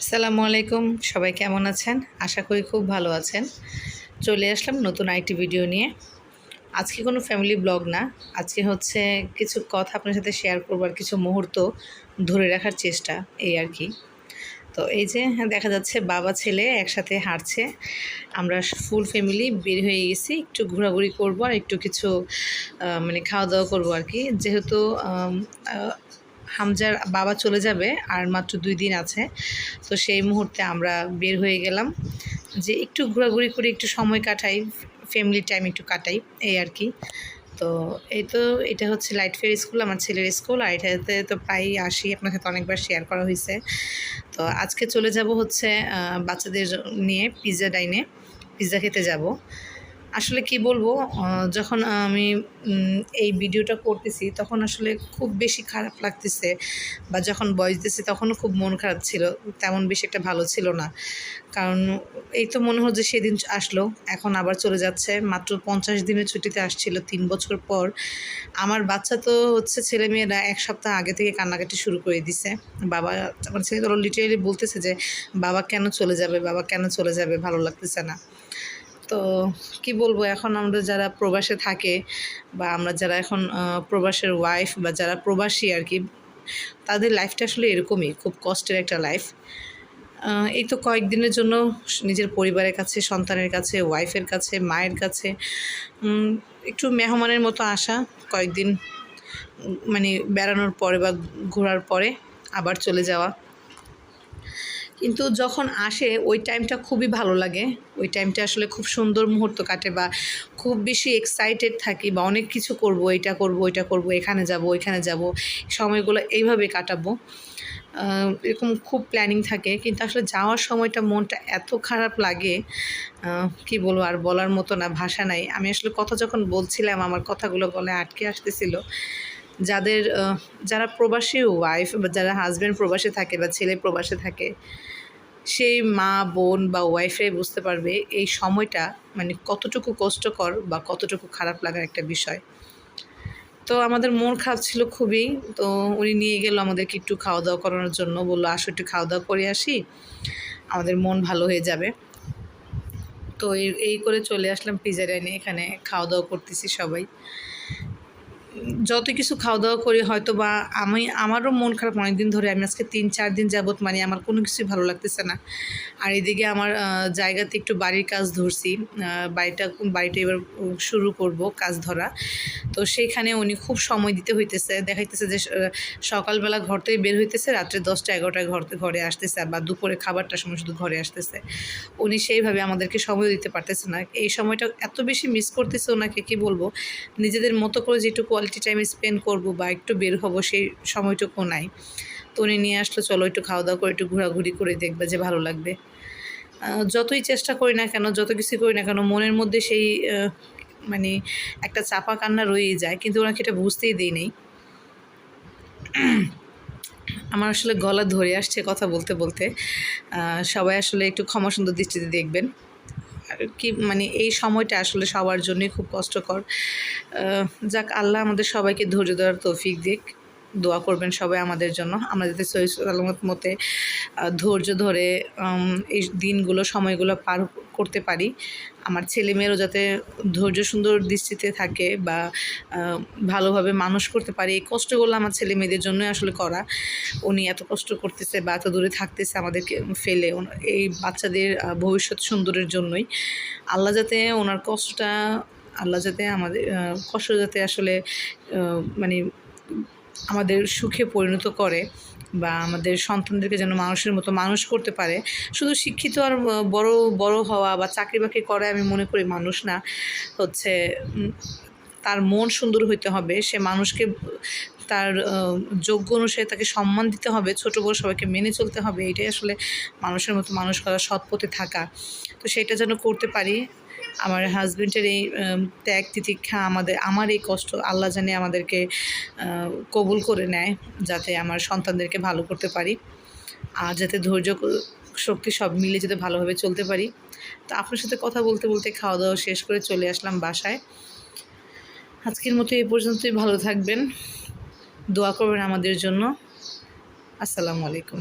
আসসালামু আলাইকুম, সবাই কেমন আছেন? আশা করি খুব ভালো আছেন। চলে আসলাম নতুন আইটি ভিডিও নিয়ে। আজকে কোনো ফ্যামিলি ব্লগ না, আজকে হচ্ছে কিছু কথা আপনার সাথে শেয়ার করবার কিছু মুহূর্ত ধরে রাখার চেষ্টা, এই আর কি। তো এই যে দেখা যাচ্ছে বাবা, ছেলে একসাথে হাঁটছে, আমরা ফুল ফ্যামিলি বের হয়ে গেছি, একটু ঘোরাঘুরি করব আর একটু কিছু মানে খাওয়া দাওয়া করব আর কি। যেহেতু হামজার বাবা চলে যাবে আর মাত্র দুই দিন আছে। তো সেই মুহূর্তে আমরা বের হয়ে গেলাম যে একটু ঘোরাঘুরি করে একটু সময় কাটাই ফ্যামিলি টাইম একটু কাটাই, এই আর কি। তো এই তো এটা হচ্ছে লাইট ফেয়ার স্কুল আমার ছেলের স্কুল আর এটাতে তো প্রায়ই আসি, আপনার সাথে অনেকবার শেয়ার করা হয়েছে। তো আজকে চলে যাব হচ্ছে বাচ্চাদের নিয়ে পিৎজা ডাইনে পিৎজা খেতে যাব। আসলে কি বলব যখন আমি এই ভিডিওটা করতেছি তখন আসলে খুব বেশি খারাপ লাগতেছে বা যখন বয়স দিয়েছি তখনও খুব মন খারাপ ছিল, তেমন বেশি একটা ভালো ছিল না। কারণ এই তো মনে হচ্ছে সেদিন আসলো, এখন আবার চলে যাচ্ছে, মাত্র পঞ্চাশ দিনের ছুটিতে আসছিল তিন বছর পর। আমার বাচ্চা তো হচ্ছে ছেলে মেয়েরা এক সপ্তাহ আগে থেকে কান্নাকাটি শুরু করে দিছে। বাবা, আমার ছেলে তো লিটারেলি বলতেছে যে, বাবা কেন চলে যাবে? বাবা কেন চলে যাবে? ভালো লাগতেছে না। তো কি বলব, এখন আমরা যারা প্রবাসে থাকে বা আমরা যারা এখন প্রবাসের ওয়াইফ বা যারা প্রবাসী আর কি, তাদের লাইফটা আসলে এরকমই, খুব কষ্টের একটা লাইফ এই তো কয়েকদিনের জন্য নিজের পরিবারের কাছে, সন্তানের কাছে ওয়াইফের কাছে, মায়ের কাছে একটু মেহমানের মতো আসা, কয়েকদিন মানে বেড়ানোর পরে বা ঘোরার পরে আবার চলে যাওয়া। কিন্তু যখন আসে, ওই টাইমটা খুবই ভালো লাগে। ওই টাইমটা আসলে খুব সুন্দর মুহূর্ত কাটে বা খুব বেশি এক্সাইটেড থাকি বা অনেক কিছু করব, এটা করব, ওইটা করব, এখানে যাব, ওইখানে যাব। সময়গুলো এইভাবে কাটাবো। এরকম খুব প্ল্যানিং থাকে। কিন্তু আসলে যাওয়ার সময়টা মনটা এত খারাপ লাগে কি বলব, আর বলার মতো না, ভাষা নাই। আমি আসলে কথা যখন বলছিলাম, আমার কথাগুলো গলায় আটকে আসতেছিল। যাদের যারা প্রবাসী ওয়াইফ বা যারা হাজব্যান্ড প্রবাসে থাকে বা ছেলে প্রবাসে থাকে, সেই মা, বোন বা ওয়াইফে বুঝতে পারবে এই সময়টা মানে কতটুকু কষ্টকর বা কতটুকু খারাপ লাগার একটা বিষয়। তো আমাদের মন খারাপ ছিল খুবই, তো উনি নিয়ে গেল আমাদেরকে একটু খাওয়া দাওয়া করানোর জন্য, বলল, আসো একটু খাওয়া দাওয়া করে আসি, আমাদের মন ভালো হয়ে যাবে। তো এই করে চলে আসলাম পিজা ডাইনে এখানে খাওয়া দাওয়া করতেছি সবাই। যত কিছু খাওয়া দাওয়া করি হয়তো বা আমি, আমারও মন খারাপ অনেক দিন ধরে। আমি আজকে তিন, চার দিন যাবৎ মানে আমার কোনো কিছুই ভালো লাগতেছে না। আর এদিকে আমার জায়গাতে একটু বাড়ির কাজ ধরছি। বাড়িটা বাড়িটা এবার শুরু করব কাজ ধরা। তো সেইখানে উনি খুব সময় দিতে হইতেছে। দেখাইতেছে যে সকালবেলা ঘর থেকে বের হইতেছে, রাত্রে দশটা, এগারোটায় ঘর, ঘরে আসতেছে। বা দুপুরে খাবারটা সময় শুধু ঘরে আসতেছে। উনি সেইভাবে আমাদেরকে সময় দিতে পারতেছে না। এই সময়টা এত বেশি মিস করতেছে ওনাকে, কি বলব? নিজেদের মতো করে যে একটু কোয়ালিটি টাইম স্পেন্ড করব বা একটু বের হব সেই সময়টুকু নাই। তো উনি নিয়ে আসলো, চলো একটু খাওয়া দাওয়া করে, একটু ঘোরাঘুরি করে দেখবে যে ভালো লাগবে। যতই চেষ্টা করি না কেন, যত কিছু করি না কেন, মনের মধ্যে সেই মানে একটা চাপা কান্না রয়েই যায়, কিন্তু ওনাকে এটা বুঝতেই দিই নেই। আমার আসলে গলা ধরে আসছে কথা বলতে বলতে। সবাই আসলে একটু ক্ষমা সুন্দর দৃষ্টিতে দেখবেন। কি মানে এই সময়টা আসলে সবার জন্যই খুব কষ্টকর। যাক, আল্লাহ আমাদের সবাইকে ধৈর্য ধরার তৌফিক দিক। দোয়া করবেন সবাই আমাদের জন্য। আমরা যাতে সহি সালামত মতে ধৈর্য ধরে এই দিনগুলো, সময়গুলো পার করতে পারি। আমার ছেলে মেয়েরও যাতে ধৈর্য সুন্দর দৃষ্টিতে থাকে বা ভালোভাবে মানুষ করতে পারে, এই কষ্টগুলো আমার ছেলে মেয়েদের জন্যই আসলে করা। উনি এত কষ্ট করতেছে বা এত দূরে থাকতেছে আমাদেরকে ফেলে। এই বাচ্চাদের ভবিষ্যৎ সুন্দরের জন্যই। আল্লাহ যাতে ওনার কষ্টটা, আল্লাহ যাতে আমাদের কষ্ট যাতে আসলে মানে আমাদের সুখে পরিণত করে বা আমাদের সন্তানদেরকে যেন মানুষের মতো মানুষ করতে পারে। শুধু শিক্ষিত আর বড় বড় হওয়া বা চাকরি বাকরি করে আমি মনে করি মানুষ না। হচ্ছে তার মন সুন্দর হইতে হবে, সে মানুষকে তার যোগ্য অনুসারে তাকে সম্মান দিতে হবে, ছোটো বড় সবাইকে মেনে চলতে হবে, এটাই আসলে মানুষের মতো মানুষ করা সৎ পথে থাকা। তো সেটা যেন করতে পারি। আমার হাজবেন্ডের এই ত্যাগ তিতিক্ষা আমাদের, আমার এই কষ্ট আল্লাহ জানে আমাদেরকে কবুল করে নেয় যাতে আমার সন্তানদেরকে ভালো করতে পারি। আর যাতে ধৈর্য শক্তি সব মিলে যাতে ভালোভাবে চলতে পারি। তো আপনার সাথে কথা বলতে বলতে খাওয়া দাওয়া শেষ করে চলে আসলাম বাসায়। আজকের মতো এই পর্যন্তই, ভালো থাকবেন। দোয়া করবেন আমাদের জন্য। আসসালামু আলাইকুম।